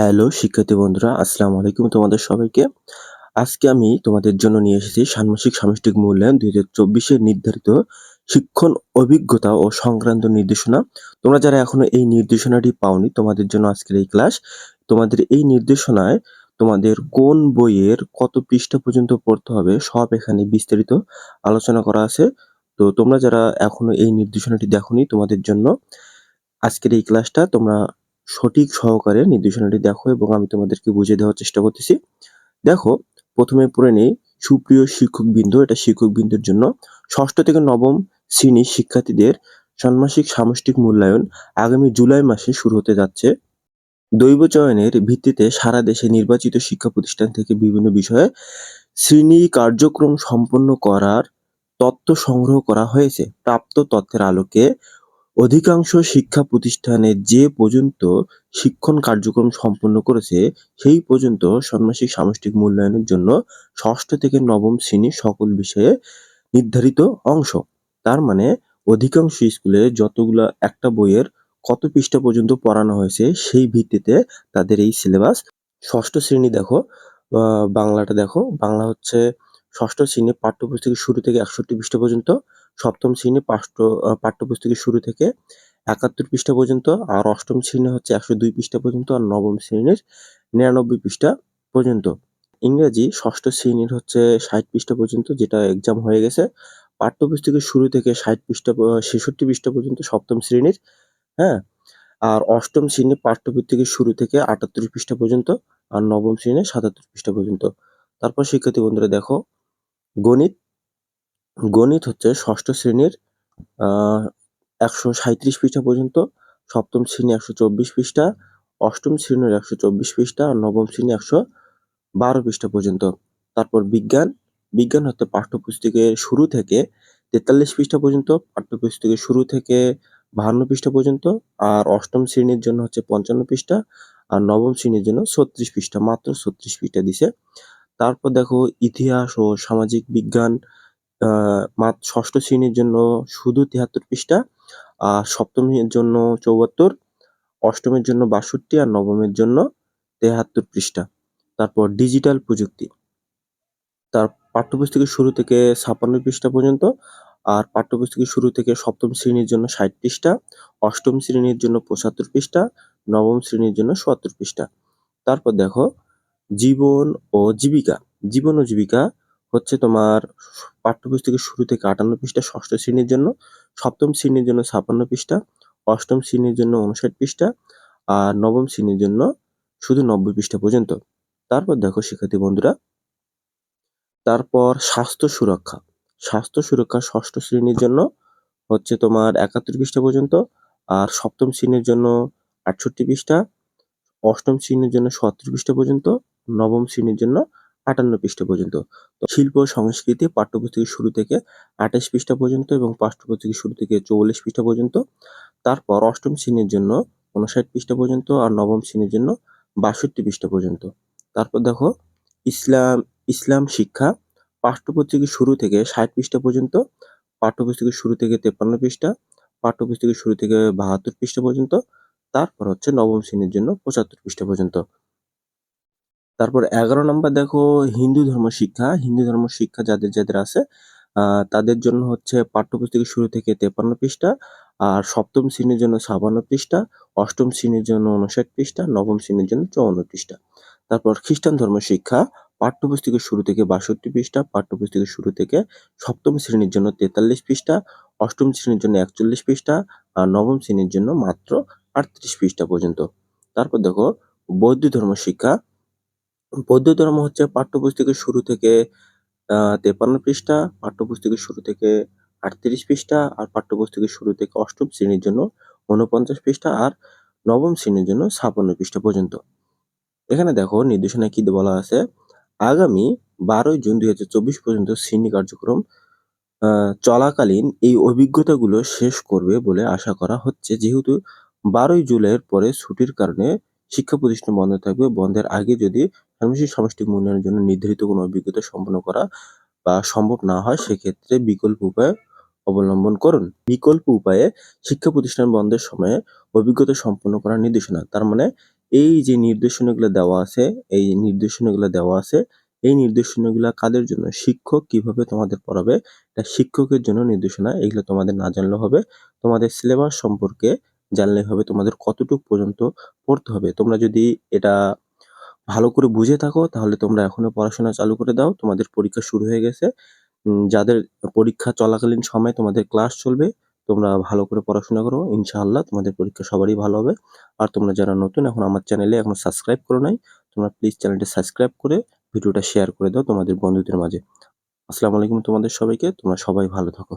Hello শিক্ষার্থী বন্ধুরা, আসসালামু আলাইকুম তোমাদের সবাইকে। আজকে আমি তোমাদের জন্য নিয়ে এসেছি ষান্মাসিক সামষ্টিক মূল্যায়ন দুই হাজার চব্বিশের নির্ধারিত শিক্ষণ অভিজ্ঞতা ও সংক্রান্ত নির্দেশনা। তোমরা যারা এখনও এই নির্দেশনাটি পাওনি, তোমাদের জন্য আজকের এই ক্লাস। তোমাদের এই নির্দেশনায় তোমাদের কোন বইয়ের কত পৃষ্ঠা পর্যন্ত পড়তে হবে, সব এখানে বিস্তারিত আলোচনা করা আছে। তো তোমরা যারা এখনও এই নির্দেশনাটি দেখোনি, তোমাদের জন্য আজকের এই ক্লাসটা তোমরা সঠিক সহকারে নির্দেশনাটি দেখো এবং আমি তোমাদেরকে বুঝিয়ে দেওয়ার চেষ্টা করতেছি। দেখো, প্রথমে পড়ে নেই, সুপ্রিয় শিক্ষকবৃন্দ, এটা শিক্ষকবৃন্দের জন্য। ষষ্ঠ থেকে নবম শ্রেণির শিক্ষার্থীদের ষান্মাসিক সামষ্টিক মূল্যায়ন আগামী জুলাই মাসে শুরু হতে যাচ্ছে। দৈব চয়নের ভিত্তিতে সারা দেশে নির্বাচিত শিক্ষা প্রতিষ্ঠান থেকে বিভিন্ন বিষয়ে শ্রেণি কার্যক্রম সম্পন্ন করার তথ্য সংগ্রহ করা হয়েছে। প্রাপ্ত তথ্যের আলোকে অধিকাংশ শিক্ষা প্রতিষ্ঠানে যে পর্যন্ত শিক্ষণ কার্যক্রম সম্পন্ন করেছে, সেই পর্যন্ত ষান্মাসিক সামষ্টিক মূল্যায়নের জন্য ষষ্ঠ থেকে নবম শ্রেণির সকল বিষয়ে নির্ধারিত অংশ। তার মানে অধিকাংশ স্কুলে যতগুলা একটা বইয়ের কত পৃষ্ঠা পর্যন্ত পড়ানো হয়েছে, সেই ভিত্তিতে তাদের এই সিলেবাস ষষ্ঠ শ্রেণি দেখো বাংলাটা দেখো, বাংলা হচ্ছে ষষ্ঠ শ্রেণির পাঠ্যপুস্তকের শুরু থেকে একষট্টি পৃষ্ঠা পর্যন্ত। সপ্তম শ্রেণি পাঠ্য পাঠ্যপুস্তকের শুরু থেকে একাত্তর পৃষ্ঠা পর্যন্ত আর অষ্টম শ্রেণি হচ্ছে একশো দুই পৃষ্ঠা পর্যন্ত আর নবম শ্রেণির নিরানব্বই পৃষ্ঠা পর্যন্ত। ইংরেজি ষষ্ঠ শ্রেণির হচ্ছে ষাট পৃষ্ঠা পর্যন্ত, যেটা এক্সাম হয়ে গেছে। পাঠ্যপুস্তকের শুরু থেকে ষাট পৃষ্ঠা ছেষট্টি পৃষ্ঠা পর্যন্ত সপ্তম শ্রেণির হ্যাঁ? আর অষ্টম শ্রেণি পাঠ্যপুস্তকের শুরু থেকে আটাত্তর পৃষ্ঠা পর্যন্ত আর নবম শ্রেণির সাতাত্তর পৃষ্ঠা পর্যন্ত। তারপর শিক্ষার্থী বন্ধুরা দেখো, গণিত গণিত হচ্ছে ষষ্ঠ শ্রেণির একশো সাঁইত্রিশ পৃষ্ঠা পর্যন্ত, সপ্তম শ্রেণি একশো চব্বিশ পৃষ্ঠা, অষ্টম শ্রেণির একশো চব্বিশ পৃষ্ঠা নবম শ্রেণি একশো বারো পৃষ্ঠা পর্যন্ত। তারপর বিজ্ঞান বিজ্ঞান হচ্ছে পাঠ্যপুস্তকের শুরু থেকে তেতাল্লিশ পৃষ্ঠা পর্যন্ত, পাঠ্যপুস্তকের শুরু থেকে বাহান্ন পৃষ্ঠা পর্যন্ত, আর অষ্টম শ্রেণির জন্য হচ্ছে পঞ্চান্ন পৃষ্ঠা, আর নবম শ্রেণির জন্য ছত্রিশ পৃষ্ঠা, মাত্র ছত্রিশ পৃষ্ঠা দিছে। তারপর দেখো ইতিহাস ও সামাজিক বিজ্ঞান মাত্র ষষ্ঠ শ্রেণির জন্য শুধু তিয়াত্তর পৃষ্ঠা, আর সপ্তমের জন্য চৌয়াত্তর, অষ্টমের জন্য বাষট্টি, আর নবমের জন্য তেহাত্তর পৃষ্ঠা। তারপর ডিজিটাল প্রযুক্তি। তার পাঠ্যপুস্তকের শুরু থেকে ছাপ্পান্ন পৃষ্ঠা পর্যন্ত, আর পাঠ্যপুস্তকের শুরু থেকে সপ্তম শ্রেণির জন্য ষাট পৃষ্ঠা, অষ্টম শ্রেণির জন্য পঁচাত্তর পৃষ্ঠা, নবম শ্রেণির জন্য সত্তর পৃষ্ঠা। তারপর দেখো, জীবন ও জীবিকা। জীবন ও জীবিকা হচ্ছে তোমার পাঠ্যপুস্তকের শুরু থেকে আটান্ন পৃষ্ঠা, ষষ্ঠ শ্রেণির জন্য, সপ্তম শ্রেণির জন্য ছাপান্ন পৃষ্ঠা, অষ্টম শ্রেণির জন্য উনষাট পৃষ্ঠা আর নবম শ্রেণির জন্য শুধু নব্বই পৃষ্ঠা পর্যন্ত। তারপর দেখো, শিক্ষার্থী বন্ধুরা। তারপর স্বাস্থ্য সুরক্ষা। স্বাস্থ্য সুরক্ষা ষষ্ঠ শ্রেণির জন্য হচ্ছে তোমার একাত্তর পৃষ্ঠা পর্যন্ত আর সপ্তম শ্রেণির জন্য আটষট্টি পৃষ্ঠা, অষ্টম শ্রেণির জন্য সত্তর পৃষ্ঠা পর্যন্ত, নবম শ্রেণির জন্য আটান্ন পৃষ্ঠা পর্যন্ত। শিল্প, সংস্কৃতি, পাঠ্যপুস্তকের শুরু থেকে আঠাশ পৃষ্ঠা পর্যন্ত এবং পাঠ্যপুস্তকের শুরু থেকে চৌল্লিশ পৃষ্ঠা পর্যন্ত। তারপর অষ্টম শ্রেণির জন্য উনষাট পৃষ্ঠা পর্যন্ত আর নবম শ্রেণির জন্য বাষট্টি পৃষ্ঠা পর্যন্ত। তারপর দেখো, ইসলাম ইসলাম শিক্ষা, পাঠ্যপুস্তকের শুরু থেকে ষাট পৃষ্ঠা পর্যন্ত, পাঠ্যপুস্তকের শুরু থেকে তেপ্পান্ন পৃষ্ঠা, পাঠ্যপুস্তকের শুরু থেকে বাহাত্তর পৃষ্ঠা পর্যন্ত, তারপর হচ্ছে নবম শ্রেণির জন্য পঁচাত্তর পৃষ্ঠা পর্যন্ত। তারপর এগারো নম্বর দেখো, হিন্দু ধর্ম শিক্ষা। হিন্দু ধর্ম শিক্ষা যাদের যাদের আছে তাদের জন্য হচ্ছে পাঠ্যপুস্তকের শুরু থেকে তেপান্ন পৃষ্ঠা, আর সপ্তম শ্রেণির জন্য ছাপান্ন পৃষ্ঠা, অষ্টম শ্রেণির জন্য উনষাট পৃষ্ঠা, নবম শ্রেণির জন্য চৌন্ন পৃষ্ঠা। তারপর খ্রিস্টান ধর্ম শিক্ষা, পাঠ্যপুস্তকের শুরু থেকে বাষট্টি পৃষ্ঠা, পাঠ্যপুস্তকের শুরু থেকে সপ্তম শ্রেণির জন্য তেতাল্লিশ পৃষ্ঠা, অষ্টম শ্রেণির জন্য একচল্লিশ পৃষ্ঠা, আর নবম শ্রেণির জন্য মাত্র আটত্রিশ পৃষ্ঠা পর্যন্ত। তারপর দেখো, বৌদ্ধ ধর্ম শিক্ষা বৌদ্ধ ধর্ম হচ্ছে পাঠ্যপুস্তকের শুরু থেকে, আহ তেপান্ন পৃষ্ঠা, পাঠ্যপুস্তকের শুরু থেকে আটত্রিশ পৃষ্ঠা আর পাঠ্যপুস্তকের শুরু থেকে অষ্টম শ্রেণির জন্য উনপঞ্চাশ পৃষ্ঠা আর নবম শ্রেণির জন্য ছাপান্ন পৃষ্ঠা পর্যন্ত। এখানে দেখো নির্দেশনায় কি বলা আছে? আগামী বারোই জুন দুই চব্বিশ পর্যন্ত শ্রেণি কার্যক্রম চলাকালীন এই অভিজ্ঞতাগুলো শেষ করবে বলে আশা করা হচ্ছে। যেহেতু বারোই জুলাইয়ের পরে ছুটির কারণে শিক্ষা প্রতিষ্ঠান বন্ধ থাকবে, বন্ধের আগে যদি সামষ্টিক সামষ্টিক মূল্যায়নের জন্য নির্ধারিত কোনো অভিজ্ঞতা সম্পন্ন করা বা সম্ভব না হয়, সেক্ষেত্রে বিকল্প উপায় অবলম্বন করুন। বিকল্প উপায়ে শিক্ষা প্রতিষ্ঠান বন্ধের সময়ে অভিজ্ঞতা সম্পন্ন করার নির্দেশনা। তার মানে এই যে নির্দেশনাগুলো দেওয়া আছে, এই নির্দেশনাগুলো দেওয়া আছে, এই নির্দেশনাগুলো কাদের জন্য? শিক্ষক কীভাবে তোমাদের পড়াবে? এটা শিক্ষকের জন্য নির্দেশনা। এগুলো তোমাদের না জানলেও হবে। তোমাদের সিলেবাস সম্পর্কে জানলে হবে তোমাদের কতটুকু পর্যন্ত পড়তে হবে। তোমরা যদি এটা ভালো করে বুঝে থাকো, তাহলে তোমরা এখনও পড়াশোনা চালু করে দাও। তোমাদের পরীক্ষা শুরু হয়ে গেছে। যাদের পরীক্ষা চলাকালীন সময় তোমাদের ক্লাস চলবে, তোমরা ভালো করে পড়াশোনা করো। ইনশাআল্লাহ তোমাদের পরীক্ষা সবারই ভালো হবে। আর তোমরা যারা নতুন, এখন আমার চ্যানেলে এখন সাবস্ক্রাইব করো নাই, তোমরা প্লিজ চ্যানেলটি সাবস্ক্রাইব করে ভিডিওটা শেয়ার করে দাও তোমাদের বন্ধুদের মাঝে। আসসালামু আলাইকুম তোমাদের সবাইকে, তোমরা সবাই ভালো থাকো।